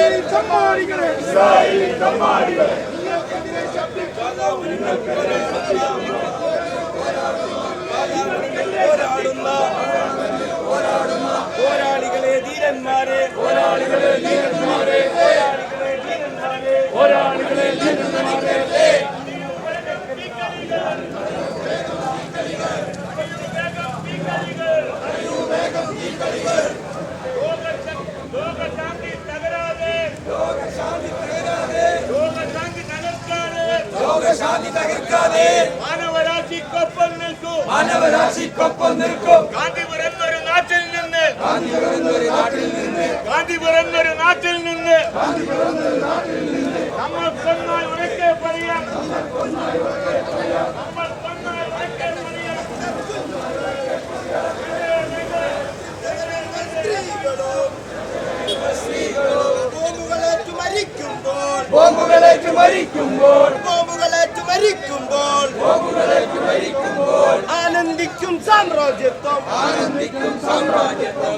Israeli ചമ്മാടികളെ Israeli ചമ്മാടികളെ നിങ്ങൾക്കെതിരെ ശബ്ദിക്കുന്നു നിങ്ങൾക്കെതിരെ ശബ്ദിക്കുന്നു പോരാളികളെ ധീരന്മാരെ പോരാളികളെ சாதி தகர்க்காதே மாணவராசி கொப்பம் நிற்கும். மாணவராசி கொப்பம் நிற்கும். காந்திபுரம் ஒரு நாட்டில் நின்று. காந்திபுரம் ஒரு நாட்டில் நின்று. காந்திபுரம் ஒரு நாட்டில் நின்று. காந்திபுரம் ஒரு நாட்டில் நின்று நம்ம சொன்னால் സാമ്രാജ്യത്വം. ആനന്ദിക്കും സാമ്രാജ്യത്വം.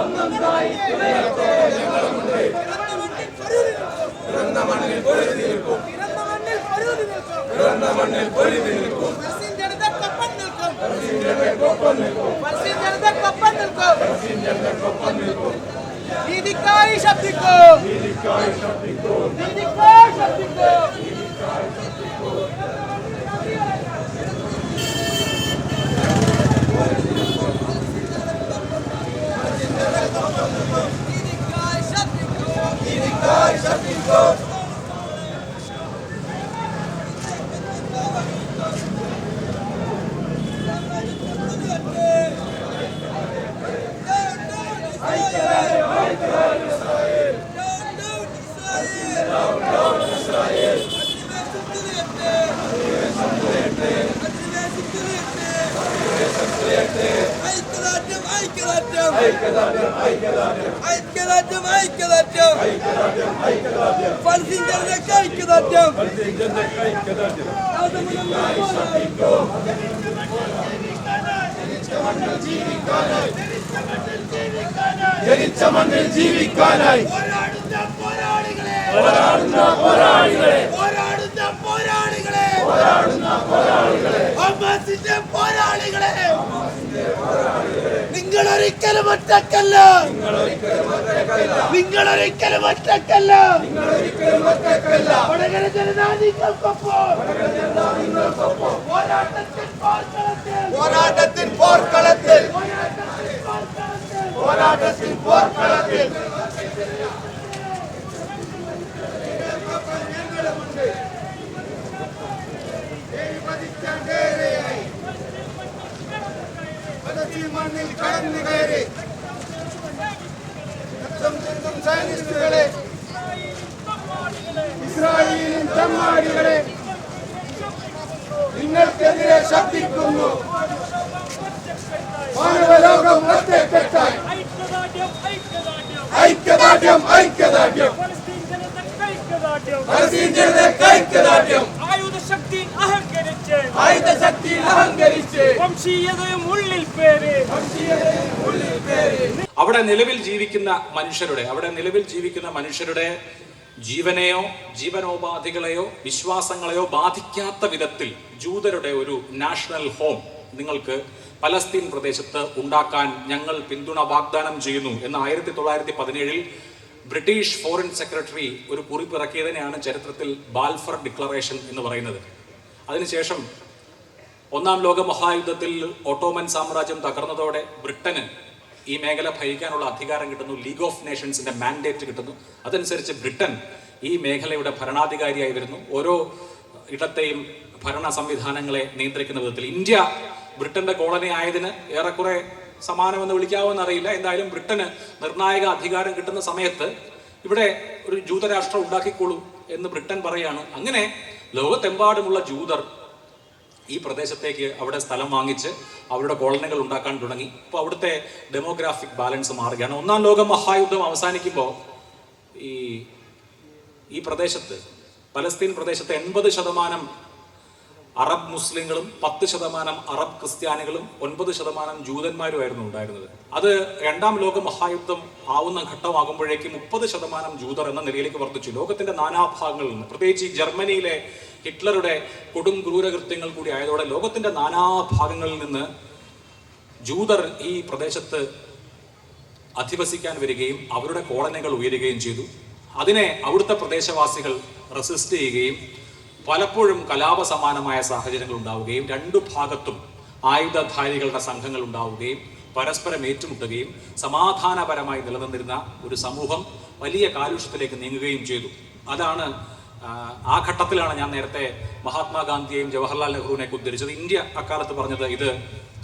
ഒന്നൊന്നായി പിറന്ന മണ്ണിൽ പൊരുതി നിൽക്കും. പിറന്ന മണ്ണിൽ പൊരുതി നിൽക്കും. പിറന്ന മണ്ണിൽ പൊരുതി നിൽക്കും. ജനതയ്ക്കൊപ്പം നിൽക്കും. നീതിക്കായി ശബ്ദിക്കൂ. നീതിക്കായി ശബ്ദിക്കും. നീതിക്കായി ശബ്ദിക്കും ഐക്യദാർഢ്യം ഐക്യദാർഢ്യം ഐക്യദാർഢ്യം. ഐക്യദാർഢ്യം ഐക്യദാർഢ്യം. ഐക്യദാർഢ്യം ഫലസ്തീൻ ജനതയ്ക്ക് ഐക്യദാർഢ്യം. ജനതയ്ക്ക് ഐക്യദാർഢ്യം ജനിച്ച മണ്ണിൽ ജീവിക്കാനായി. പോരാടുന്ന പോരാളികളെ. പോരാടുന്ന പോരാളികളെ. പോരാടുന്ന പോരാളികളെ. പോരാടുന്ന പോരാളികളെ ഹമാസിന്റെ പോരാളികളെ നിങ്ങൾ ഒരിക്കലും ഒറ്റക്കല്ല നിങ്ങൾ ഒരിക്കലും ഒറ്റക്കല്ല വടകര ജനതാ നിങ്ങൾക്കൊപ്പം പോരാട്ടത്തിൽ പോർക്കളത്തിൽ. പോരാട്ടത്തിൽ പോർക്കളത്തിൽ. പോരാട്ടത്തിൽ പോരാട്ടത്തിൽ പോർക്കളത്തിൽ മണ്ണിൽ കടന്നു കയറി. സൈനിസ്റ്റുകളെ ഇസ്രായേലിൻ തമ്മാടികളെ നിങ്ങൾക്കെതിരെ ശബ്ദിക്കുന്നു. മാനവലോകം ഒറ്റക്കെട്ടായി. ഐക്യദാർഢ്യം ഐക്യദാർഢ്യം. പലസ്തീൻ ജനതയ്ക്ക് ഐക്യദാർഢ്യം. ആയുധശക്തി അഹങ്കരിച്ച്. ആയുധശക്തി അഹങ്കരിച്ച്. വംശീയതയും ഉള്ളിൽ പേര്. അവിടെ നിലവിൽ ജീവിക്കുന്ന മനുഷ്യരുടെ അവിടെ നിലവിൽ ജീവിക്കുന്ന മനുഷ്യരുടെ ജീവനെയോ ജീവനോപാധികളെയോ വിശ്വാസങ്ങളെയോ ബാധിക്കാത്ത വിധത്തിൽ ജൂതരുടെ ഒരു നാഷണൽ ഹോം നിങ്ങൾക്ക് പലസ്തീൻ പ്രദേശത്ത് ഉണ്ടാക്കാൻ ഞങ്ങൾ പിന്തുണ വാഗ്ദാനം ചെയ്യുന്നു എന്ന് ആയിരത്തി തൊള്ളായിരത്തി പതിനേഴിൽ ബ്രിട്ടീഷ് ഫോറിൻ സെക്രട്ടറി ഒരു കുറിപ്പിറക്കിയതിനെയാണ് ചരിത്രത്തിൽ ബാൽഫർ ഡിക്ലറേഷൻ എന്ന് പറയുന്നത്. അതിനുശേഷം ഒന്നാം ലോക മഹായുദ്ധത്തിൽ ഓട്ടോമൻ സാമ്രാജ്യം തകർന്നതോടെ ബ്രിട്ടന് ഈ മേഖല ഭരിക്കാനുള്ള അധികാരം കിട്ടുന്നു. ലീഗ് ഓഫ് നേഷൻസിന്റെ മാൻഡേറ്റ് കിട്ടുന്നു. അതനുസരിച്ച് ബ്രിട്ടൻ ഈ മേഖലയുടെ ഭരണാധികാരിയായി വരുന്നു. ഓരോ ഇടത്തെയും ഭരണ സംവിധാനങ്ങളെ നിയന്ത്രിക്കുന്ന വിധത്തിൽ. ഇന്ത്യ ബ്രിട്ടന്റെ കോളനി ആയതിന് ഏറെക്കുറെ സമാനമെന്ന് വിളിക്കാവുന്ന അറിയില്ല എന്തായാലും ബ്രിട്ടന് നിർണായക അധികാരം കിട്ടുന്ന സമയത്ത് ഇവിടെ ഒരു ജൂതരാഷ്ട്രം ഉണ്ടാക്കിക്കോളൂ എന്ന് ബ്രിട്ടൻ പറയാണ്. അങ്ങനെ ലോകത്തെമ്പാടുമുള്ള ജൂതർ ഈ പ്രദേശത്തേക്ക് അവിടെ സ്ഥലം വാങ്ങിച്ച് അവരുടെ കോളനികൾ ഉണ്ടാക്കാൻ തുടങ്ങി. അപ്പോൾ അവിടുത്തെ ഡെമോഗ്രാഫിക് ബാലൻസ് മാറുകയാണ്. ഒന്നാം ലോക മഹായുദ്ധം അവസാനിക്കുമ്പോൾ ഈ ഈ പ്രദേശത്ത് പലസ്തീൻ പ്രദേശത്ത് എൺപത് ശതമാനം അറബ് മുസ്ലിങ്ങളും പത്ത് ശതമാനം അറബ് ക്രിസ്ത്യാനികളും ഒൻപത് ശതമാനം ജൂതന്മാരുമായിരുന്നു ഉണ്ടായിരുന്നത്. അത് രണ്ടാം ലോക മഹായുദ്ധം ആവുന്ന ഘട്ടമാകുമ്പോഴേക്കും മുപ്പത് ശതമാനം ജൂതർ എന്ന നിലയിലേക്ക് വർദ്ധിച്ചു. ലോകത്തിന്റെ നാനാഭാഗങ്ങളിൽ നിന്ന് പ്രത്യേകിച്ച് ജർമ്മനിയിലെ ഹിറ്റ്ലറുടെ കൊടും ക്രൂരകൃത്യങ്ങൾ കൂടി ആയതോടെ ലോകത്തിന്റെ നാനാഭാഗങ്ങളിൽ നിന്ന് ജൂതർ ഈ പ്രദേശത്ത് അധിവസിക്കാൻ വരികയും അവരുടെ കോളനികൾ ഉയരുകയും ചെയ്തു. അതിനെ അവിടുത്തെ പ്രദേശവാസികൾ റെസിസ്റ്റ് ചെയ്യുകയും പലപ്പോഴും കലാപ സമാനമായ സാഹചര്യങ്ങൾ ഉണ്ടാവുകയും രണ്ടു ഭാഗത്തും ആയുധധാരികളുടെ സംഘങ്ങൾ ഉണ്ടാവുകയും പരസ്പരം ഏറ്റുമുട്ടുകയും സമാധാനപരമായി നിലനിന്നിരുന്ന ഒരു സമൂഹം വലിയ കാലുഷ്യത്തിലേക്ക് നീങ്ങുകയും ചെയ്തു. അതാണ് ആ, ഘട്ടത്തിലാണ് ഞാൻ നേരത്തെ മഹാത്മാഗാന്ധിയെയും ജവഹർലാൽ നെഹ്റുവിനെ ഉദ്ധരിച്ചത്. ഇന്ത്യ അക്കാലത്ത് പറഞ്ഞത് ഇത്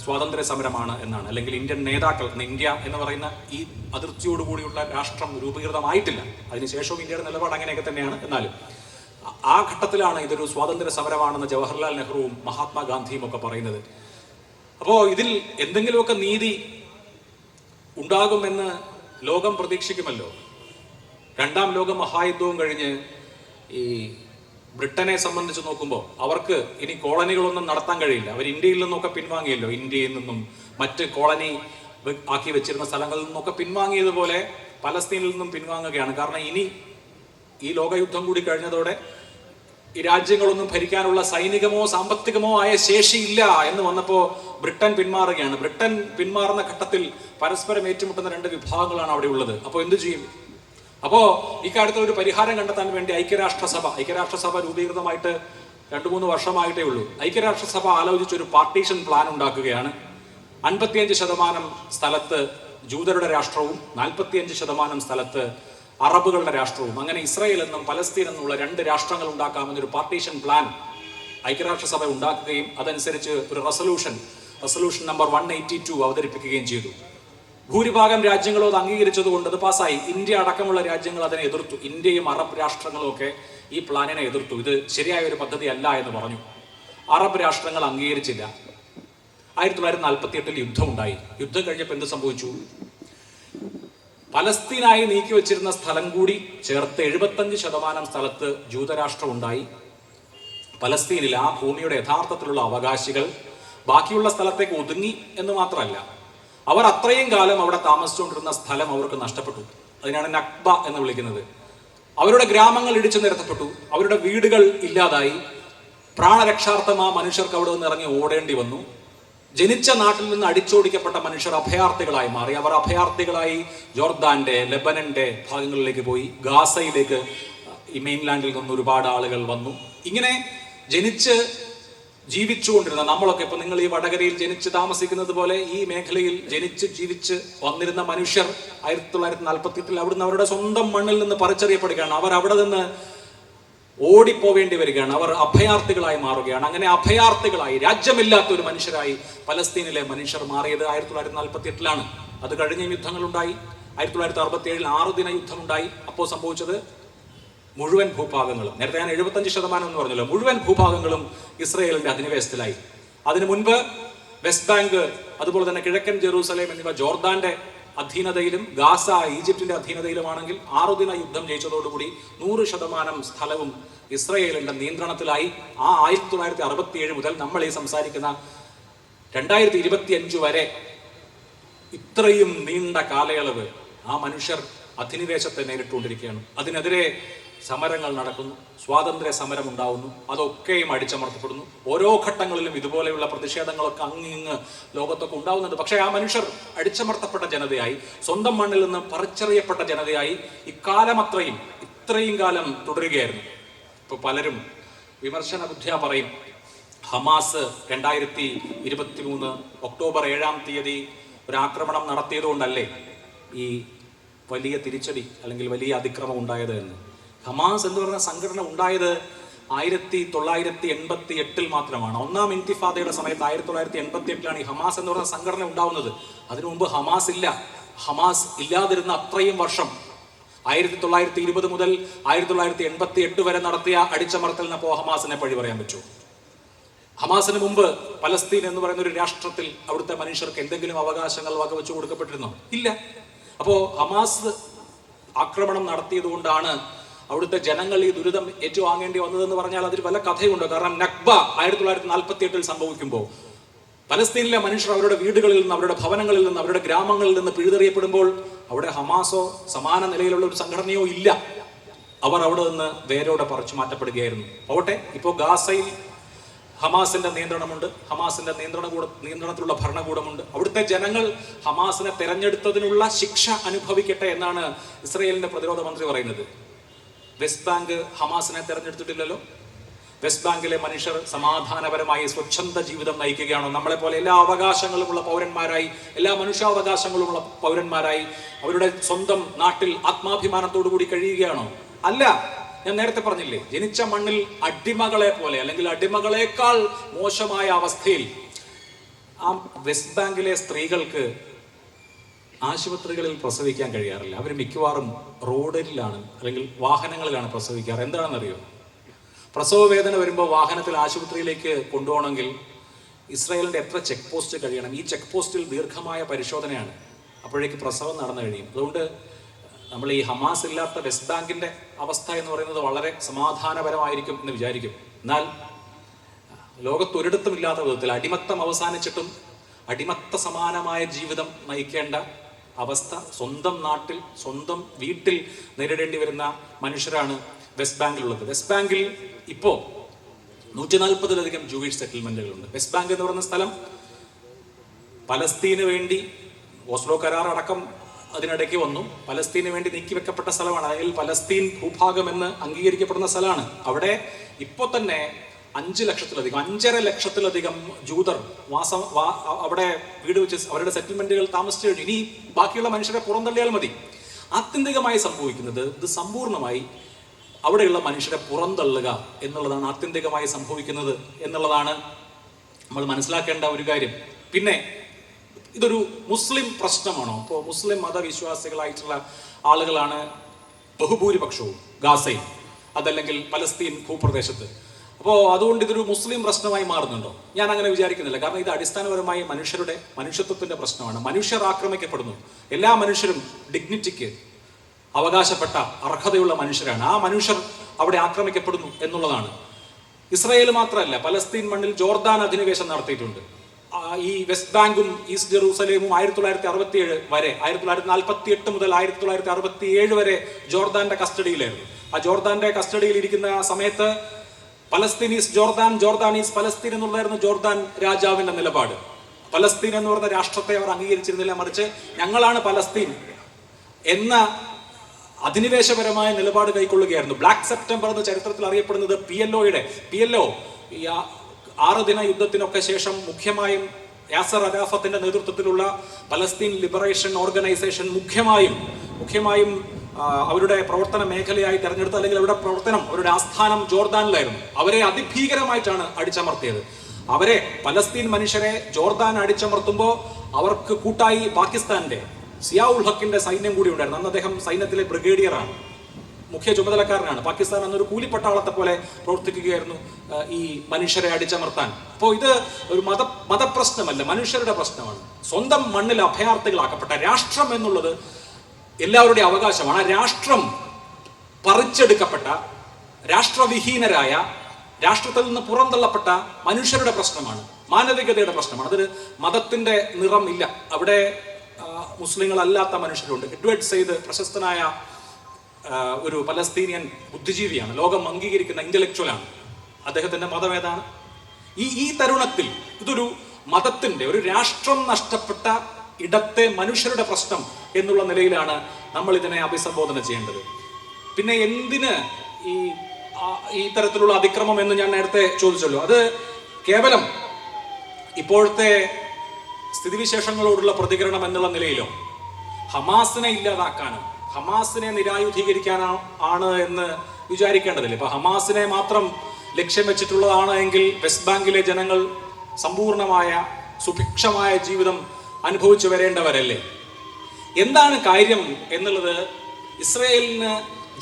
സ്വാതന്ത്ര്യ സമരമാണ് എന്നാണ്. അല്ലെങ്കിൽ ഇന്ത്യൻ നേതാക്കൾ ഇന്ത്യ എന്ന് പറയുന്ന ഈ അതിർത്തിയോടുകൂടിയുള്ള രാഷ്ട്രം രൂപീകൃതമായിട്ടില്ല. അതിനുശേഷവും ഇന്ത്യയുടെ നിലപാട് അങ്ങനെയൊക്കെ തന്നെയാണ്. എന്നാലും ആ- ഘട്ടത്തിലാണ് ഇതൊരു സ്വാതന്ത്ര്യ സമരമാണെന്ന് ജവഹർലാൽ നെഹ്റുവും മഹാത്മാഗാന്ധിയും ഒക്കെ പറയുന്നത്. അപ്പോൾ ഇതിൽ എന്തെങ്കിലുമൊക്കെ നീതി ഉണ്ടാകുമെന്ന് ലോകം പ്രതീക്ഷിക്കുമല്ലോ? രണ്ടാം ലോക മഹായുദ്ധവും കഴിഞ്ഞ് ഈ ബ്രിട്ടനെ സംബന്ധിച്ച് നോക്കുമ്പോൾ അവർക്ക് ഇനി കോളനികളൊന്നും നടത്താൻ കഴിയില്ല. അവർ ഇന്ത്യയിൽ നിന്നൊക്കെ പിൻവാങ്ങിയല്ലോ. ഇന്ത്യയിൽ നിന്നും മറ്റ് കോളനി ആക്കി വെച്ചിരുന്ന സ്ഥലങ്ങളിൽ നിന്നൊക്കെ പിൻവാങ്ങിയതുപോലെ പലസ്തീനിൽ നിന്നും പിൻവാങ്ങുകയാണ്. കാരണം ഇനി ഈ ലോകയുദ്ധം കൂടി കഴിഞ്ഞതോടെ ഈ രാജ്യങ്ങളൊന്നും ഭരിക്കാനുള്ള സൈനികമോ സാമ്പത്തികമോ ആയ ശേഷിയില്ല എന്ന് വന്നപ്പോൾ ബ്രിട്ടൻ പിന്മാറുകയാണ്. ബ്രിട്ടൻ പിന്മാറുന്ന ഘട്ടത്തിൽ പരസ്പരം ഏറ്റുമുട്ടുന്ന രണ്ട് വിഭാഗങ്ങളാണ് അവിടെ ഉള്ളത്. അപ്പോൾ എന്തു ചെയ്യും? അപ്പോൾ ഇക്കാര്യത്തിൽ ഒരു പരിഹാരം കണ്ടെത്താൻ വേണ്ടി ഐക്യരാഷ്ട്രസഭ ഐക്യരാഷ്ട്രസഭ രൂപീകൃതമായിട്ട് രണ്ട് മൂന്ന് വർഷമായിട്ടേ ഉള്ളൂ. ഐക്യരാഷ്ട്രസഭ ആലോചിച്ച് ഒരു പാർട്ടീഷൻ പ്ലാൻ ഉണ്ടാക്കുകയാണ്. അൻപത്തിയഞ്ച് ശതമാനം സ്ഥലത്ത് ജൂതരുടെ രാഷ്ട്രവും നാൽപ്പത്തിയഞ്ച് ശതമാനം സ്ഥലത്ത് അറബുകളുടെ രാഷ്ട്രവും അങ്ങനെ ഇസ്രായേൽ എന്നും പലസ്തീൻ എന്നുള്ള രണ്ട് രാഷ്ട്രങ്ങൾ ഉണ്ടാക്കാമെന്നൊരു പാർട്ടീഷൻ പ്ലാൻ ഐക്യരാഷ്ട്രസഭ ഉണ്ടാക്കുകയും അതനുസരിച്ച് ഒരു resolution resolution number one eighty two അവതരിപ്പിക്കുകയും ചെയ്തു. ഭൂരിഭാഗം രാജ്യങ്ങളും അത് അംഗീകരിച്ചതുകൊണ്ട് അത് പാസ്സായി. ഇന്ത്യ അടക്കമുള്ള രാജ്യങ്ങൾ അതിനെ എതിർത്തു. ഇന്ത്യയും അറബ് രാഷ്ട്രങ്ങളും ഒക്കെ ഈ പ്ലാനിനെ എതിർത്തു. ഇത് ശരിയായ ഒരു പദ്ധതി അല്ല എന്ന് പറഞ്ഞു. അറബ് രാഷ്ട്രങ്ങൾ അംഗീകരിച്ചില്ല. ആയിരത്തി തൊള്ളായിരത്തി നാൽപ്പത്തി എട്ടിൽ യുദ്ധമുണ്ടായി യുദ്ധം കഴിഞ്ഞപ്പോൾ എന്ത് സംഭവിച്ചു? പലസ്തീനായി നീക്കി വെച്ചിരുന്ന സ്ഥലം കൂടി ചേർത്ത് എഴുപത്തഞ്ച് ശതമാനം സ്ഥലത്ത് ജൂതരാഷ്ട്രം ഉണ്ടായി പലസ്തീനിൽ ആ ഭൂമിയുടെ യഥാർത്ഥത്തിലുള്ള അവകാശികൾ ബാക്കിയുള്ള സ്ഥലത്തേക്ക് ഒതുങ്ങി എന്ന് മാത്രമല്ല അവർ അത്രയും കാലം അവിടെ താമസിച്ചുകൊണ്ടിരുന്ന സ്ഥലം അവർക്ക് നഷ്ടപ്പെട്ടു. അതിനാണ് നക്ബ എന്ന് വിളിക്കുന്നത്. അവരുടെ ഗ്രാമങ്ങൾ ഇടിച്ചു നിരത്തപ്പെട്ടു. അവരുടെ വീടുകൾ ഇല്ലാതായി. പ്രാണരക്ഷാർത്ഥം ആ മനുഷ്യർക്ക് അവിടെ നിന്ന് ഇറങ്ങി ഓടേണ്ടി വന്നു. ജനിച്ച നാട്ടിൽ നിന്ന് അടിച്ചോടിക്കപ്പെട്ട മനുഷ്യർ അഭയാർത്ഥികളായി മാറി. അവർ അഭയാർത്ഥികളായി ജോർദാന്റെ ലെബനന്റെ ഭാഗങ്ങളിലേക്ക് പോയി. ഗാസയിലേക്ക് ഈ മെയിൻലാൻഡിൽ നിന്ന് ഒരുപാട് ആളുകൾ വന്നു. ഇങ്ങനെ ജനിച്ച് ജീവിച്ചുകൊണ്ടിരുന്ന നമ്മളൊക്കെ ഇപ്പൊ നിങ്ങൾ ഈ വടകരയിൽ ജനിച്ച് താമസിക്കുന്നത് പോലെ ഈ മേഖലയിൽ ജനിച്ച് ജീവിച്ച് വന്നിരുന്ന മനുഷ്യർ ആയിരത്തി തൊള്ളായിരത്തി നാൽപ്പത്തി എട്ടിൽ അവിടുന്ന് അവരുടെ സ്വന്തം മണ്ണിൽ നിന്ന് പറിച്ചറിയപ്പെടുകയാണ്. അവർ അവിടെ നിന്ന് ഓടിപ്പോവേണ്ടി വരികയാണ്. അവർ അഭയാർത്ഥികളായി മാറുകയാണ്. അങ്ങനെ അഭയാർത്ഥികളായി രാജ്യമില്ലാത്ത ഒരു മനുഷ്യരായി പലസ്തീനിലെ മനുഷ്യർ മാറിയത് ആയിരത്തി തൊള്ളായിരത്തി നാൽപ്പത്തി എട്ടിലാണ് അത് കഴിഞ്ഞ യുദ്ധങ്ങളുണ്ടായി. ആയിരത്തി തൊള്ളായിരത്തി അറുപത്തി ഏഴിൽ ആറ് ദിന യുദ്ധമുണ്ടായി. അപ്പോൾ സംഭവിച്ചത് മുഴുവൻ ഭൂഭാഗങ്ങളും. നേരത്തെ ഞാൻ എഴുപത്തഞ്ച് ശതമാനം എന്ന് പറഞ്ഞല്ലോ. മുഴുവൻ ഭൂഭാഗങ്ങളും ഇസ്രയേലിന്റെ അധിനിവേശത്തിലായി. അതിനു മുൻപ് വെസ്റ്റ് ബാങ്ക് അതുപോലെ തന്നെ കിഴക്കൻ ജെറൂസലേം എന്നിവ ജോർദാന്റെ അധീനതയിലും ഗാസ ഈജിപ്തിന്റെ അധീനതയിലുമാണെങ്കിൽ ആറുദിന യുദ്ധം ജയിച്ചതോടുകൂടി നൂറ് ശതമാനം സ്ഥലവും ഇസ്രയേലിന്റെ നിയന്ത്രണത്തിലായി. ആ ആയിരത്തി തൊള്ളായിരത്തി അറുപത്തി ഏഴ് മുതൽ നമ്മൾ ഈ സംസാരിക്കുന്ന രണ്ടായിരത്തി ഇരുപത്തി അഞ്ച് വരെ ഇത്രയും നീണ്ട കാലയളവ് ആ മനുഷ്യർ അധിനിവേശത്തെ നേരിട്ടുകൊണ്ടിരിക്കുകയാണ്. അതിനെതിരെ സമരങ്ങൾ നടക്കുന്നു സ്വാതന്ത്ര്യ സമരം ഉണ്ടാവുന്നു അതൊക്കെയും അടിച്ചമർത്തപ്പെടുന്നു. ഓരോ ഘട്ടങ്ങളിലും ഇതുപോലെയുള്ള പ്രതിഷേധങ്ങളൊക്കെ അങ്ങിങ്ങ് ലോകത്തൊക്കെ ഉണ്ടാവുന്നുണ്ട്. പക്ഷേ ആ മനുഷ്യർ അടിച്ചമർത്തപ്പെട്ട ജനതയായി സ്വന്തം മണ്ണിൽ നിന്ന് പറിച്ചെറിയപ്പെട്ട ജനതയായി ഇക്കാലം അത്രയും ഇത്രയും കാലം തുടരുകയായിരുന്നു. ഇപ്പൊ പലരും വിമർശന ബുദ്ധിയ പറയും ഹമാസ് രണ്ടായിരത്തി ഇരുപത്തി മൂന്ന് ഒക്ടോബർ ഏഴാം തീയതി ഒരു ആക്രമണം നടത്തിയതുകൊണ്ടല്ലേ ഈ വലിയ തിരിച്ചടി അല്ലെങ്കിൽ വലിയ അതിക്രമം ഉണ്ടായത് എന്ന്. ഹമാസ് എന്ന് പറയുന്ന സംഘടന ഉണ്ടായത് ആയിരത്തി തൊള്ളായിരത്തി എൺപത്തി എട്ടിൽ മാത്രമാണ്. ഒന്നാം ഇൻതിഫാദയുടെ സമയത്ത് ആയിരത്തി തൊള്ളായിരത്തി എൺപത്തി എട്ടിലാണ് ഈ ഹമാസ് എന്ന് പറയുന്ന സംഘടന ഉണ്ടാവുന്നത്. അതിനു മുമ്പ് ഹമാസ് ഇല്ല. ഹമാസ് ഇല്ലാതിരുന്ന അത്രയും വർഷം ആയിരത്തി തൊള്ളായിരത്തി ഇരുപത് മുതൽ ആയിരത്തി തൊള്ളായിരത്തി എൺപത്തി എട്ട് വരെ നടത്തിയ അടിച്ചമർത്തലിനപ്പോ ഹമാസിനെ പഴി പറയാൻ പറ്റൂ. ഹമാസിന് മുമ്പ് പലസ്തീൻ എന്ന് പറയുന്ന ഒരു രാഷ്ട്രത്തിൽ അവിടുത്തെ മനുഷ്യർക്ക് എന്തെങ്കിലും അവകാശങ്ങൾ വകവെച്ചു കൊടുക്കപ്പെട്ടിരുന്നോ? ഇല്ല. അപ്പോ ഹമാസ് ആക്രമണം നടത്തിയത് കൊണ്ടാണ് അവിടുത്തെ ജനങ്ങൾ ഈ ദുരിതം ഏറ്റുവാങ്ങേണ്ടി വന്നതെന്ന് പറഞ്ഞാൽ അതിൽ പല കഥയുണ്ട്? കാരണം നക്ബ ആയിരത്തി തൊള്ളായിരത്തി നാൽപ്പത്തി എട്ടിൽ സംഭവിക്കുമ്പോൾ പലസ്തീനിലെ മനുഷ്യർ അവരുടെ വീടുകളിൽ നിന്ന് അവരുടെ ഭവനങ്ങളിൽ നിന്ന് അവരുടെ ഗ്രാമങ്ങളിൽ നിന്ന് പിഴുതെറിയപ്പെടുമ്പോൾ അവിടെ ഹമാസോ സമാന നിലയിലുള്ള ഒരു സംഘടനയോ ഇല്ല. അവർ അവിടെ നിന്ന് വേരോടെ പറിച്ചു മാറ്റപ്പെടുകയായിരുന്നു. പോട്ടെ ഇപ്പോൾ ഗാസയിൽ ഹമാസിന്റെ നിയന്ത്രണമുണ്ട്. ഹമാസിന്റെ നിയന്ത്രണ കൂട നിയന്ത്രണത്തിലുള്ള ഭരണകൂടമുണ്ട്. അവിടുത്തെ ജനങ്ങൾ ഹമാസിനെ തെരഞ്ഞെടുത്തതിനുള്ള ശിക്ഷ അനുഭവിക്കട്ടെ എന്നാണ് ഇസ്രയേലിന്റെ പ്രതിരോധ മന്ത്രി പറയുന്നത്. വെസ്റ്റ് ബാങ്ക് ഹമാസിനെ തെരഞ്ഞെടുത്തിട്ടില്ലല്ലോ? വെസ്റ്റ് ബാങ്കിലെ മനുഷ്യർ സമാധാനപരമായി സ്വച്ഛന്ത ജീവിതം നയിക്കുകയാണോ. നമ്മളെ പോലെ എല്ലാ അവകാശങ്ങളുമുള്ള പൗരന്മാരായി എല്ലാ മനുഷ്യാവകാശങ്ങളുമുള്ള പൗരന്മാരായി അവരുടെ സ്വന്തം നാട്ടിൽ ആത്മാഭിമാനത്തോടു കൂടി കഴിയുകയാണോ? അല്ല ഞാൻ നേരത്തെ പറഞ്ഞില്ലേ ജനിച്ച മണ്ണിൽ അടിമകളെ പോലെ അല്ലെങ്കിൽ അടിമകളെക്കാൾ മോശമായ അവസ്ഥയിൽ ആ വെസ്റ്റ് ബാങ്കിലെ സ്ത്രീകൾക്ക് ആശുപത്രികളിൽ പ്രസവിക്കാൻ കഴിയാറില്ല. അവർ മിക്കവാറും റോഡിലാണ് അല്ലെങ്കിൽ വാഹനങ്ങളിലാണ് പ്രസവിക്കാറ്. എന്താണെന്നറിയോ? പ്രസവ വേദന വരുമ്പോൾ വാഹനത്തിൽ ആശുപത്രിയിലേക്ക് കൊണ്ടുപോകണമെങ്കിൽ ഇസ്രായേലിന്റെ എത്ര ചെക്ക് പോസ്റ്റ് കഴിയണം? ഈ ചെക്ക് പോസ്റ്റിൽ ദീർഘമായ പരിശോധനയാണ്. അപ്പോഴേക്ക് പ്രസവം നടന്നു കഴിയും. അതുകൊണ്ട് നമ്മൾ ഈ ഹമാസ് ഇല്ലാത്ത വെസ്റ്റ് ബാങ്കിന്റെ അവസ്ഥ എന്ന് പറയുന്നത് വളരെ സമാധാനപരമായിരിക്കും എന്ന് വിചാരിക്കും. എന്നാൽ ലോകത്തൊരിടത്തും ഇല്ലാത്ത വിധത്തിൽ അടിമത്തം അവസാനിച്ചിട്ടും അടിമത്ത സമാനമായ ജീവിതം നയിക്കേണ്ട അവസ്ഥ സ്വന്തം നാട്ടിൽ സ്വന്തം വീട്ടിൽ നേരിടേണ്ടി വരുന്ന മനുഷ്യരാണ് വെസ്റ്റ് ബാങ്കിലുള്ളത് വെസ്റ്റ് ബാങ്കിൽ ഇപ്പോൾ നൂറ്റി നാൽപ്പതിലധികം ജൂയിഷ് സെറ്റിൽമെന്റുകളുണ്ട് വെസ്റ്റ് ബാങ്ക് എന്ന് പറയുന്ന സ്ഥലം പലസ്തീന് വേണ്ടി ഓസ്ലോ കരാർ അടക്കം അതിനിടയ്ക്ക് വന്നു. പലസ്തീന് വേണ്ടി നീക്കി വെക്കപ്പെട്ട സ്ഥലമാണ് അതിൽ പലസ്തീൻ ഭൂഭാഗം എന്ന് അംഗീകരിക്കപ്പെടുന്ന സ്ഥലമാണ്. അവിടെ ഇപ്പോൾ തന്നെ അഞ്ച് ലക്ഷത്തിലധികം അഞ്ചര ലക്ഷത്തിലധികം ജൂതർ വാസം അവിടെ വീട് വെച്ച് അവരുടെ സെറ്റിൽമെന്റുകൾ താമസിച്ചു കഴിഞ്ഞു. ഇനി ബാക്കിയുള്ള മനുഷ്യരെ പുറന്തള്ളിയാൽ മതി. ആത്യന്തികമായി സംഭവിക്കുന്നത് ഇത് സമ്പൂർണമായി അവിടെയുള്ള മനുഷ്യരെ പുറന്തള്ളുക എന്നുള്ളതാണ് ആത്യന്തികമായി സംഭവിക്കുന്നത് എന്നുള്ളതാണ് നമ്മൾ മനസ്സിലാക്കേണ്ട ഒരു കാര്യം. പിന്നെ ഇതൊരു മുസ്ലിം പ്രശ്നമാണോ? ഇപ്പോൾ മുസ്ലിം മതവിശ്വാസികളായിട്ടുള്ള ആളുകളാണ് ബഹുഭൂരിപക്ഷവും ഗാസയിൽ അതല്ലെങ്കിൽ പലസ്തീൻ ഭൂപ്രദേശത്ത്. അപ്പോൾ അതുകൊണ്ട് ഇതൊരു മുസ്ലിം പ്രശ്നമായി മാറുന്നുണ്ടോ? ഞാൻ അങ്ങനെ വിചാരിക്കുന്നില്ല. കാരണം ഇത് അടിസ്ഥാനപരമായി മനുഷ്യരുടെ മനുഷ്യത്വത്തിന്റെ പ്രശ്നമാണ്. മനുഷ്യർ ആക്രമിക്കപ്പെടുന്നു. എല്ലാ മനുഷ്യരും ഡിഗ്നിറ്റിക്ക് അവകാശപ്പെട്ട അർഹതയുള്ള മനുഷ്യരാണ്. ആ മനുഷ്യർ അവിടെ ആക്രമിക്കപ്പെടുന്നു എന്നുള്ളതാണ്. ഇസ്രായേൽ മാത്രമല്ല പലസ്തീൻ മണ്ണിൽ ജോർദാൻ അധിനിവേശം നടത്തിയിട്ടുണ്ട്. ഈ വെസ്റ്റ് ബാങ്കും ഈസ്റ്റ് ജെറൂസലേമും ആയിരത്തി തൊള്ളായിരത്തി അറുപത്തി ഏഴ് വരെ ആയിരത്തി തൊള്ളായിരത്തി നാൽപ്പത്തി എട്ട് മുതൽ ആയിരത്തി തൊള്ളായിരത്തി അറുപത്തി ഏഴ് വരെ ജോർദാന്റെ കസ്റ്റഡിയിലായിരുന്നു. ആ ജോർദാന്റെ കസ്റ്റഡിയിൽ ഇരിക്കുന്ന സമയത്ത് Palestine is Jordan Jordanese Palestine എന്നുള്ളതായിരുന്നു ജോർദാൻ രാജാവിന്റെ നിലപാട്. പലസ്തീൻ എന്ന് പറഞ്ഞ രാഷ്ട്രത്തെ അവർ അംഗീകരിച്ചിരുന്നില്ല മറിച്ച് ഞങ്ങളാണ് പലസ്തീൻ എന്ന അധിനിവേശപരമായ നിലപാട് കൈക്കൊള്ളുകയായിരുന്നു. ബ്ലാക്ക് സെപ്റ്റംബർ എന്ന ചരിത്രത്തിൽ അറിയപ്പെടുന്നത് പി എൽ ഒയുടെ പി എൽ ഒ ആറ് ദിന യുദ്ധത്തിനൊക്കെ ശേഷം മുഖ്യമായും യാസർ അരാഫത്തിന്റെ നേതൃത്വത്തിലുള്ള പലസ്തീൻ ലിബറേഷൻ ഓർഗനൈസേഷൻ മുഖ്യമായും മുഖ്യമായും അവരുടെ പ്രവർത്തന മേഖലയായി തെരഞ്ഞെടുത്ത അല്ലെങ്കിൽ അവരുടെ പ്രവർത്തനം അവരുടെ ആസ്ഥാനം ജോർദാനിലായിരുന്നു. അവരെ അതിഭീകരമായിട്ടാണ് അടിച്ചമർത്തിയത്. അവരെ പലസ്തീൻ മനുഷ്യരെ ജോർദാൻ അടിച്ചമർത്തുമ്പോൾ അവർക്ക് കൂട്ടായി പാകിസ്ഥാന്റെ സിയാഉൽ ഹക്കിന്റെ സൈന്യം കൂടി ഉണ്ടായിരുന്നു. അന്ന് അദ്ദേഹം സൈന്യത്തിലെ ബ്രിഗേഡിയറാണ്. മുഖ്യ ചുമതലക്കാരനാണ്. പാകിസ്ഥാൻ അന്നൊരു കൂലിപ്പട്ടാളത്തെ പോലെ പ്രവർത്തിക്കുകയായിരുന്നു ഈ മനുഷ്യരെ അടിച്ചമർത്താൻ. അപ്പോൾ ഇത് ഒരു മത മതപ്രശ്നമല്ല മനുഷ്യരുടെ പ്രശ്നമാണ്. സ്വന്തം മണ്ണിൽ അഭയാർത്ഥികളാക്കപ്പെട്ട രാഷ്ട്രം എന്നുള്ളത് എല്ലാവരുടെയും അവകാശമാണ്. രാഷ്ട്രം പറിച്ചെടുക്കപ്പെട്ട രാഷ്ട്രവിഹീനരായ രാഷ്ട്രത്തിൽ നിന്ന് പുറന്തള്ളപ്പെട്ട മനുഷ്യരുടെ പ്രശ്നമാണ് മാനവികതയുടെ പ്രശ്നമാണ്. അതിന് മതത്തിന്റെ നിറം ഇല്ല. അവിടെ മുസ്ലിങ്ങളല്ലാത്ത മനുഷ്യരുണ്ട്. എഡ്വേർഡ് സെയ്ദ് പ്രശസ്തനായ ഒരു പലസ്തീനിയൻ ബുദ്ധിജീവിയാണ്. ലോകം അംഗീകരിക്കുന്ന ഇന്റലക്ച്വലാണ്. അദ്ദേഹത്തിന്റെ മതം ഏതാണ്? ഈ ഈ തരുണത്തിൽ ഇതൊരു മതത്തിന്റെ ഒരു രാഷ്ട്രം നഷ്ടപ്പെട്ട ഇടത്തെ മനുഷ്യരുടെ പ്രശ്നം എന്നുള്ള നിലയിലാണ് നമ്മൾ ഇതിനെ അഭിസംബോധന ചെയ്യേണ്ടത്. പിന്നെ എന്തിന് ഈ ഈ തരത്തിലുള്ള അതിക്രമം എന്ന് ഞാൻ നേരത്തെ ചോദിച്ചല്ലോ. അത് കേവലം ഇപ്പോഴത്തെ സ്ഥിതിവിശേഷങ്ങളോടുള്ള പ്രതികരണം എന്നുള്ള നിലയിലോ ഹമാസിനെ ഇല്ലാതാക്കാനോ ഹമാസിനെ നിരായുധീകരിക്കാനോ ആണ് എന്ന് വിചാരിക്കേണ്ടതില്ല. ഇപ്പൊ ഹമാസിനെ മാത്രം ലക്ഷ്യം വെച്ചിട്ടുള്ളതാണ് എങ്കിൽ വെസ്റ്റ് ബാങ്കിലെ ജനങ്ങൾ സമ്പൂർണമായ സുഭിക്ഷമായ ജീവിതം അനുഭവിച്ചു വരേണ്ടവരല്ലേ? എന്താണ് കാര്യം എന്നുള്ളത് ഇസ്രയേലിന്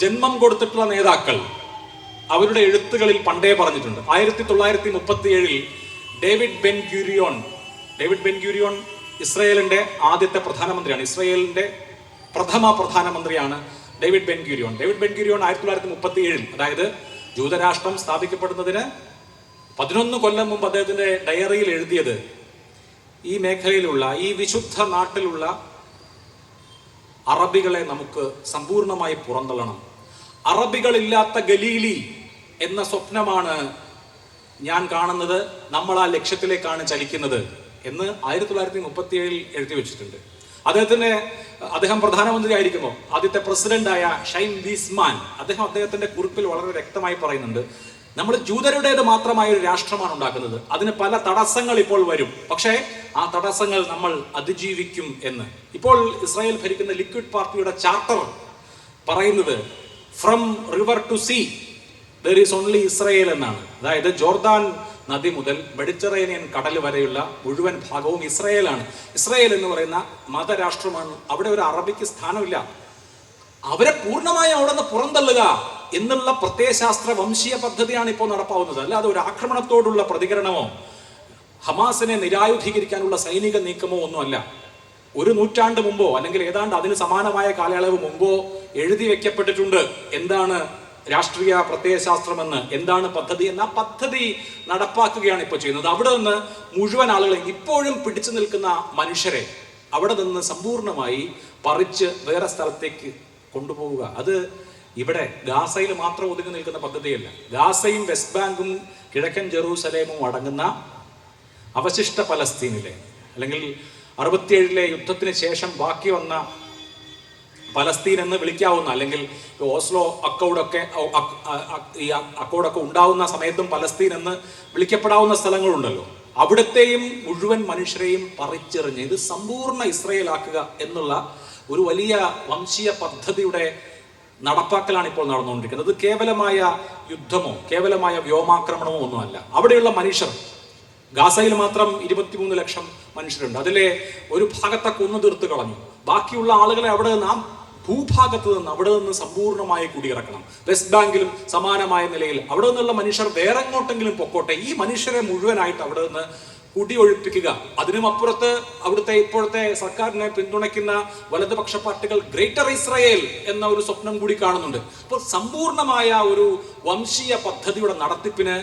ജന്മം കൊടുത്തിട്ടുള്ള നേതാക്കൾ അവരുടെ എഴുത്തുകളിൽ പണ്ടേ പറഞ്ഞിട്ടുണ്ട്. ആയിരത്തി തൊള്ളായിരത്തി മുപ്പത്തി ഏഴിൽ David Ben Gurion David Ben Gurion ഇസ്രയേലിന്റെ ആദ്യത്തെ പ്രധാനമന്ത്രിയാണ് ഇസ്രയേലിന്റെ പ്രഥമ പ്രധാനമന്ത്രിയാണ് David Ben Gurion David Ben Gurion ആയിരത്തി തൊള്ളായിരത്തി മുപ്പത്തി ഏഴിൽ അതായത് ജൂതരാഷ്ട്രം സ്ഥാപിക്കപ്പെടുന്നതിന് പതിനൊന്ന് കൊല്ലം മുമ്പ് അദ്ദേഹത്തിന്റെ ഡയറിയിൽ എഴുതിയത് ഈ മേഖലയിലുള്ള ഈ വിശുദ്ധ നാട്ടിലുള്ള അറബികളെ നമുക്ക് സമ്പൂർണമായി പുറന്തള്ളണം. അറബികളില്ലാത്ത ഗലീലി എന്ന സ്വപ്നമാണ് ഞാൻ കാണുന്നത് നമ്മൾ ആ ലക്ഷ്യത്തിലേക്കാണ് ചലിക്കുന്നത് എന്ന് ആയിരത്തി തൊള്ളായിരത്തി മുപ്പത്തി ഏഴിൽ എഴുതി വെച്ചിട്ടുണ്ട്. അദ്ദേഹത്തിന് അദ്ദേഹം പ്രധാനമന്ത്രി ആയിരിക്കുമ്പോൾ ആദ്യത്തെ പ്രസിഡന്റായ ഷൈൻ ബീസ്മാൻ അദ്ദേഹം അദ്ദേഹത്തിന്റെ കുറിപ്പിൽ വളരെ വ്യക്തമായി പറയുന്നുണ്ട് നമ്മൾ ജൂതരുടേത് മാത്രമായ ഒരു രാഷ്ട്രമാണ് ഉണ്ടാക്കുന്നത്. അതിന് പല തടസ്സങ്ങൾ ഇപ്പോൾ വരും. പക്ഷേ ആ തടസ്സങ്ങൾ നമ്മൾ അതിജീവിക്കും എന്ന്. ഇപ്പോൾ ഇസ്രായേൽ ഭരിക്കുന്ന ലിക്വിഡ് പാർട്ടിയുടെ ചാർട്ടർ പറയുന്നത് from river to sea there is only Israel എന്നാണ്. അതായത് ജോർദാൻ നദി മുതൽ മെഡിറ്ററേനിയൻ കടൽ വരെയുള്ള മുഴുവൻ ഭാഗവും ഇസ്രയേലാണ് ഇസ്രയേൽ എന്ന് പറയുന്ന മതരാഷ്ട്രമാണ്. അവിടെ ഒരു അറബിക്ക് സ്ഥാനമില്ല. അവരെ പൂർണമായും അവിടെ നിന്ന് പുറന്തള്ളുക. എന്നുള്ള പ്രത്യയശാസ്ത്ര വംശീയ പദ്ധതിയാണ് ഇപ്പോൾ നടപ്പാവുന്നത്. അല്ലാതെ ഒരു ആക്രമണത്തോടുള്ള പ്രതികരണമോ ഹമാസിനെ നിരായുധീകരിക്കാനുള്ള സൈനിക നീക്കമോ ഒന്നുമല്ല. ഒരു നൂറ്റാണ്ട് മുമ്പോ അല്ലെങ്കിൽ ഏതാണ്ട് അതിന് സമാനമായ കാലയളവ് മുമ്പോ എഴുതി വെക്കപ്പെട്ടിട്ടുണ്ട് എന്താണ് രാഷ്ട്രീയ പ്രത്യയശാസ്ത്രമെന്ന് എന്താണ് പദ്ധതി എന്ന പദ്ധതി നടപ്പാക്കുകയാണ് ഇപ്പോൾ ചെയ്യുന്നത്. അവിടെ നിന്ന് മുഴുവൻ ആളുകളെ ഇപ്പോഴും പിടിച്ചു നിൽക്കുന്ന മനുഷ്യരെ അവിടെ നിന്ന് സമ്പൂർണമായി പറിച്ച് വേറെ സ്ഥലത്തേക്ക് കൊണ്ടുപോവുക. അത് ഇവിടെ ഗാസയിൽ മാത്രം ഒതുങ്ങി നിൽക്കുന്ന പദ്ധതിയല്ല. ഗാസയും വെസ്റ്റ് ബാങ്കും കിഴക്കൻ ജെറൂസലേമും അടങ്ങുന്ന അവശിഷ്ട പലസ്തീനിലെ അല്ലെങ്കിൽ അറുപത്തിയേഴിലെ യുദ്ധത്തിന് ശേഷം ബാക്കി വന്ന പലസ്തീൻ എന്ന് വിളിക്കാവുന്ന അല്ലെങ്കിൽ ഓസ്ലോ അക്കൗഡൊക്കെ ഈ അക്കൗഡൊക്കെ ഉണ്ടാവുന്ന സമയത്തും പലസ്തീൻ എന്ന് വിളിക്കപ്പെടാവുന്ന സ്ഥലങ്ങളുണ്ടല്ലോ. അവിടത്തെയും മുഴുവൻ മനുഷ്യരെയും പറിച്ചെറിഞ്ഞ് ഇത് സമ്പൂർണ ഇസ്രയേലാക്കുക എന്നുള്ള ഒരു വലിയ വംശീയ പദ്ധതിയുടെ നടപ്പാക്കലാണ് ഇപ്പോൾ നടന്നുകൊണ്ടിരിക്കുന്നത്. കേവലമായ യുദ്ധമോ കേവലമായ വ്യോമാക്രമണമോ ഒന്നുമല്ല. അവിടെയുള്ള മനുഷ്യർ ഗാസയിൽ മാത്രം ഇരുപത്തിമൂന്ന് ലക്ഷം മനുഷ്യരുണ്ട്. അതിലെ ഒരു ഭാഗത്തെ കൊന്നു തീർത്ത് കളഞ്ഞു. ബാക്കിയുള്ള ആളുകളെ അവിടെ നാം ഭൂഭാഗത്ത് നിന്ന് അവിടെ നിന്ന് സമ്പൂർണമായി കുടിയിറക്കണം. വെസ്റ്റ് ബാങ്കിലും സമാനമായ നിലയിൽ അവിടെ നിന്നുള്ള മനുഷ്യർ വേറെ എങ്ങോട്ടെങ്കിലും പൊക്കോട്ടെ. ഈ മനുഷ്യരെ മുഴുവനായിട്ട് അവിടെ നിന്ന് കുടിയൊഴിപ്പിക്കുക. അതിനും അപ്പുറത്ത് അവിടുത്തെ ഇപ്പോഴത്തെ സർക്കാരിനെ പിന്തുണയ്ക്കുന്ന വലതുപക്ഷ പാർട്ടികൾ ഗ്രേറ്റർ ഇസ്രയേൽ എന്ന ഒരു സ്വപ്നം കൂടി കാണുന്നുണ്ട്. അപ്പോൾ സമ്പൂർണമായ ഒരു വംശീയ പദ്ധതിയുടെ നടത്തിപ്പിന്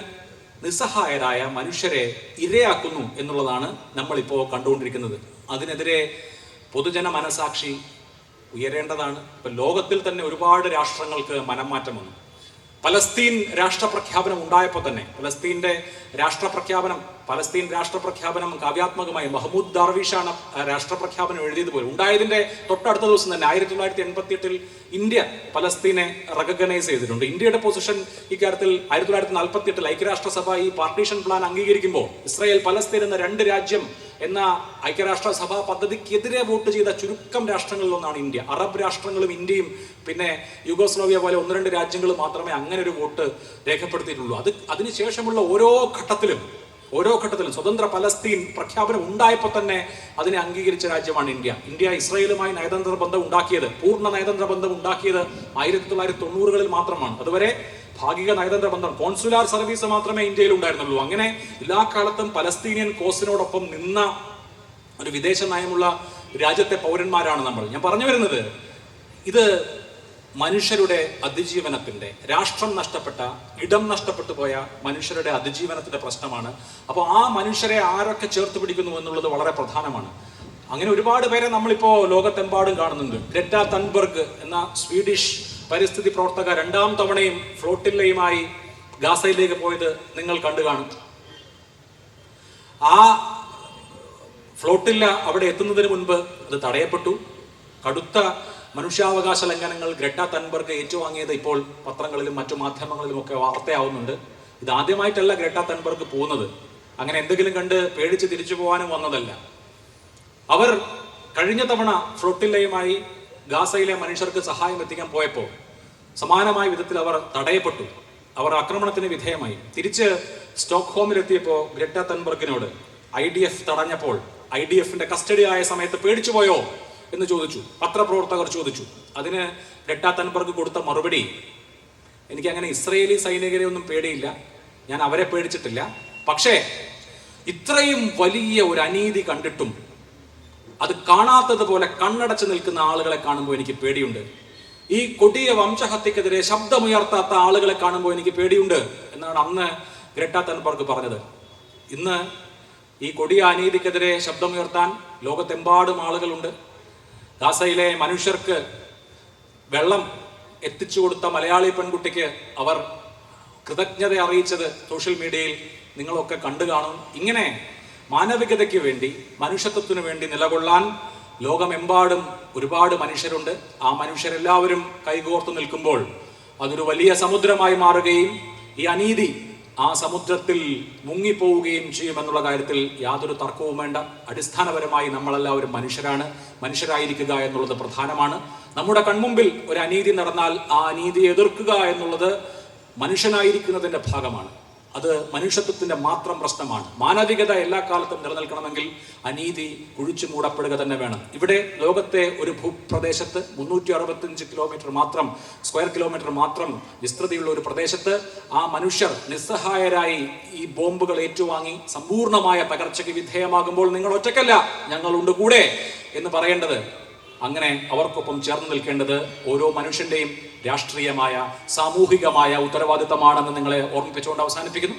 നിസ്സഹായരായ മനുഷ്യരെ ഇരയാക്കുന്നു എന്നുള്ളതാണ് നമ്മളിപ്പോൾ കണ്ടുകൊണ്ടിരിക്കുന്നത്. അതിനെതിരെ പൊതുജന മനസാക്ഷി ഉയരേണ്ടതാണ്. ഇപ്പൊ ലോകത്തിൽ തന്നെ ഒരുപാട് രാഷ്ട്രങ്ങൾക്ക് മനംമാറ്റം വന്നു. പലസ്തീൻ രാഷ്ട്രപ്രഖ്യാപനം ഉണ്ടായപ്പോൾ തന്നെ പലസ്തീന്റെ രാഷ്ട്രപ്രഖ്യാപനം പലസ്തീൻ രാഷ്ട്രപ്രഖ്യാപനം കാവ്യാത്മകമായി മഹമ്മൂദ് ദർവീഷാണ് രാഷ്ട്രപ്രഖ്യാപനം എഴുതിയത് പോലും. ഉണ്ടായതിന്റെ തൊട്ടടുത്ത ദിവസം തന്നെ ആയിരത്തി തൊള്ളായിരത്തി എൺപത്തി എട്ടിൽ ഇന്ത്യ പലസ്തീനെ റെക്കഗ്നൈസ് ചെയ്തിട്ടുണ്ട്. ഇന്ത്യയുടെ പൊസിഷൻ ഇക്കാര്യത്തിൽ ആയിരത്തി തൊള്ളായിരത്തി നാൽപ്പത്തി എട്ടിൽ ഐക്യരാഷ്ട്രസഭ ഈ പാർട്ടീഷൻ പ്ലാൻ അംഗീകരിക്കുമ്പോൾ ഇസ്രായേൽ പലസ്തീൻ എന്ന രണ്ട് രാജ്യം എന്ന ഐക്യരാഷ്ട്രസഭ പദ്ധതിക്കെതിരെ വോട്ട് ചെയ്ത ചുരുക്കം രാഷ്ട്രങ്ങളിൽ ഒന്നാണ് ഇന്ത്യ. അറബ് രാഷ്ട്രങ്ങളും ഇന്ത്യയും പിന്നെ യുഗോസ്ലോവിയ പോലെ ഒന്ന് രണ്ട് രാജ്യങ്ങൾ മാത്രമേ അങ്ങനെ ഒരു വോട്ട് രേഖപ്പെടുത്തിയിട്ടുള്ളൂ. അത് അതിനുശേഷമുള്ള ഓരോ ഘട്ടത്തിലും ഓരോ ഘട്ടത്തിലും സ്വതന്ത്ര പലസ്തീൻ പ്രഖ്യാപനം ഉണ്ടായപ്പോൾ തന്നെ അതിനെ അംഗീകരിച്ച രാജ്യമാണ് ഇന്ത്യ. ഇന്ത്യ ഇസ്രയേലുമായി നയതന്ത്ര ബന്ധം ഉണ്ടാക്കിയത് പൂർണ നയതന്ത്ര ബന്ധം ഉണ്ടാക്കിയത് ആയിരത്തി തൊള്ളായിരത്തി തൊണ്ണൂറുകളിൽ മാത്രമാണ്. അതുവരെ ഭാഗിക നയതന്ത്ര ബന്ധം കോൺസുലാർ സർവീസ് മാത്രമേ ഇന്ത്യയിൽ ഉണ്ടായിരുന്നുള്ളൂ. അങ്ങനെ എല്ലാ കാലത്തും പലസ്തീനിയൻ കോസിനോടൊപ്പം നിന്ന ഒരു വിദേശ നയമുള്ള രാജ്യത്തെ പൗരന്മാരാണ് നമ്മൾ. ഞാൻ പറഞ്ഞു വരുന്നത് ഇത് മനുഷ്യരുടെ അതിജീവനത്തിന്റെ രാഷ്ട്രം നഷ്ടപ്പെട്ട ഇടം നഷ്ടപ്പെട്ടു പോയ മനുഷ്യരുടെ അതിജീവനത്തിന്റെ പ്രശ്നമാണ്. അപ്പോൾ ആ മനുഷ്യരെ ആരൊക്കെ ചേർത്ത് പിടിക്കുന്നു എന്നുള്ളത് വളരെ പ്രധാനമാണ്. അങ്ങനെ ഒരുപാട് പേരെ നമ്മളിപ്പോ ലോകത്തെമ്പാടും കാണുന്നുണ്ട്. ഗ്രറ്റ തൻബർഗ് എന്ന സ്വീഡിഷ് പരിസ്ഥിതി പ്രവർത്തക രണ്ടാം തവണയും ഫ്ലോട്ടില്ലയുമായി ഗാസയിലേക്ക് പോയത് നിങ്ങൾ കണ്ടു കാണും. ആ ഫ്ലോട്ടില്ല അവിടെ എത്തുന്നതിന് മുൻപ് അത് തടയപ്പെട്ടു. കടുത്ത മനുഷ്യാവകാശ ലംഘനങ്ങൾ ഗ്രട്ട തൻബർഗ് ഏറ്റുവാങ്ങിയത് ഇപ്പോൾ പത്രങ്ങളിലും മറ്റു മാധ്യമങ്ങളിലും ഒക്കെ വാർത്തയാവുന്നുണ്ട്. ഇത് ആദ്യമായിട്ടല്ല ഗ്രട്ട തൻബർഗ് പോകുന്നത്. അങ്ങനെ എന്തെങ്കിലും കണ്ട് പേടിച്ച് തിരിച്ചു പോകാനും വന്നതല്ല. അവർ കഴിഞ്ഞ തവണ ഫ്ലോട്ടില്ലയുമായി ഗാസയിലെ മനുഷ്യർക്ക് സഹായം എത്തിക്കാൻ പോയപ്പോൾ സമാനമായ വിധത്തിൽ അവർ തടയപ്പെട്ടു. അവർ ആക്രമണത്തിന് വിധേയമായി. തിരിച്ച് സ്റ്റോക്ക്ഹോമിലെത്തിയപ്പോൾ ഗ്രട്ട തൻബർഗിനോട് ഐ ഡി എഫ് തടഞ്ഞപ്പോൾ ഐ ഡി എഫിന്റെ കസ്റ്റഡി ആയ സമയത്ത് പേടിച്ചു പോയോ? എന്ന് ചോദിച്ചു. പത്രപ്രവർത്തകർ ചോദിച്ചു. അതിന് രട്ടാ തൻബർഗ് കൊടുത്ത മറുപടി എനിക്ക് അങ്ങനെ ഇസ്രയേലി സൈനികരെ ഒന്നും പേടിയില്ല. ഞാൻ അവരെ പേടിച്ചിട്ടില്ല. പക്ഷേ ഇത്രയും വലിയ ഒരു അനീതി കണ്ടിട്ടും അത് കാണാത്തതുപോലെ കണ്ണടച്ച് നിൽക്കുന്ന ആളുകളെ കാണുമ്പോൾ എനിക്ക് പേടിയുണ്ട്. ഈ കൊടിയ വംശഹത്യക്കെതിരെ ശബ്ദമുയർത്താത്ത ആളുകളെ കാണുമ്പോൾ എനിക്ക് പേടിയുണ്ട് എന്നാണ് അന്ന് ഗ്രട്ട തൻബർഗ് പറഞ്ഞത്. ഇന്ന് ഈ കൊടിയ അനീതിക്കെതിരെ ശബ്ദമുയർത്താൻ ലോകത്തെമ്പാടും ആളുകളുണ്ട്. ഗാസയിലെ മനുഷ്യർക്ക് വെള്ളം എത്തിച്ചു കൊടുത്ത മലയാളി പെൺകുട്ടിക്ക് അവർ കൃതജ്ഞത അറിയിച്ചത് സോഷ്യൽ മീഡിയയിൽ നിങ്ങളൊക്കെ കണ്ടു കാണും. ഇങ്ങനെ മാനവികതയ്ക്ക് വേണ്ടി മനുഷ്യത്വത്തിനു വേണ്ടി നിലകൊള്ളാൻ ലോകമെമ്പാടും ഒരുപാട് മനുഷ്യരുണ്ട്. ആ മനുഷ്യരെല്ലാവരും കൈകോർത്ത് നിൽക്കുമ്പോൾ അതൊരു വലിയ സമുദ്രമായി മാറുകയും ഈ അനീതി ആ സമുദ്രത്തിൽ മുങ്ങിപ്പോവുകയും ചെയ്യുമെന്നുള്ള കാര്യത്തിൽ യാതൊരു തർക്കവും വേണ്ട. അടിസ്ഥാനപരമായി നമ്മളെല്ലാവരും മനുഷ്യരാണ്. മനുഷ്യരായിരിക്കുക എന്നുള്ളത് പ്രധാനമാണ്. നമ്മുടെ കൺമുമ്പിൽ ഒരു അനീതി നടന്നാൽ ആ അനീതി എതിർക്കുക എന്നുള്ളത് മനുഷ്യനായിരിക്കുന്നതിന്റെ ഭാഗമാണ്. അത് മനുഷ്യത്വത്തിന്റെ മാത്രം പ്രശ്നമാണ്. മാനവികത എല്ലാ കാലത്തും നിലനിൽക്കണമെങ്കിൽ അനീതി കുഴിച്ചു മൂടപ്പെടുക തന്നെ വേണം. ഇവിടെ ലോകത്തെ ഒരു ഭൂപ്രദേശത്ത് മുന്നൂറ്റി അറുപത്തിയഞ്ച് കിലോമീറ്റർ മാത്രം സ്ക്വയർ കിലോമീറ്റർ മാത്രം വിസ്തൃതിയുള്ള ഒരു പ്രദേശത്ത് ആ മനുഷ്യർ നിസ്സഹായരായി ഈ ബോംബുകൾ ഏറ്റുവാങ്ങി സമ്പൂർണമായ തകർച്ചയ്ക്ക് വിധേയമാകുമ്പോൾ നിങ്ങൾ ഒറ്റക്കല്ല ഞങ്ങളുണ്ട് കൂടെ എന്ന് പറയേണ്ടത്. അങ്ങനെ അവർക്കൊപ്പം ചേർന്ന് നിൽക്കേണ്ടത് ഓരോ മനുഷ്യന്റെയും രാഷ്ട്രീയമായ സാമൂഹികമായ ഉത്തരവാദിത്തമാണെന്ന് നിങ്ങളെ ഓർമ്മിപ്പിച്ചുകൊണ്ട് അവസാനിപ്പിക്കുന്നു.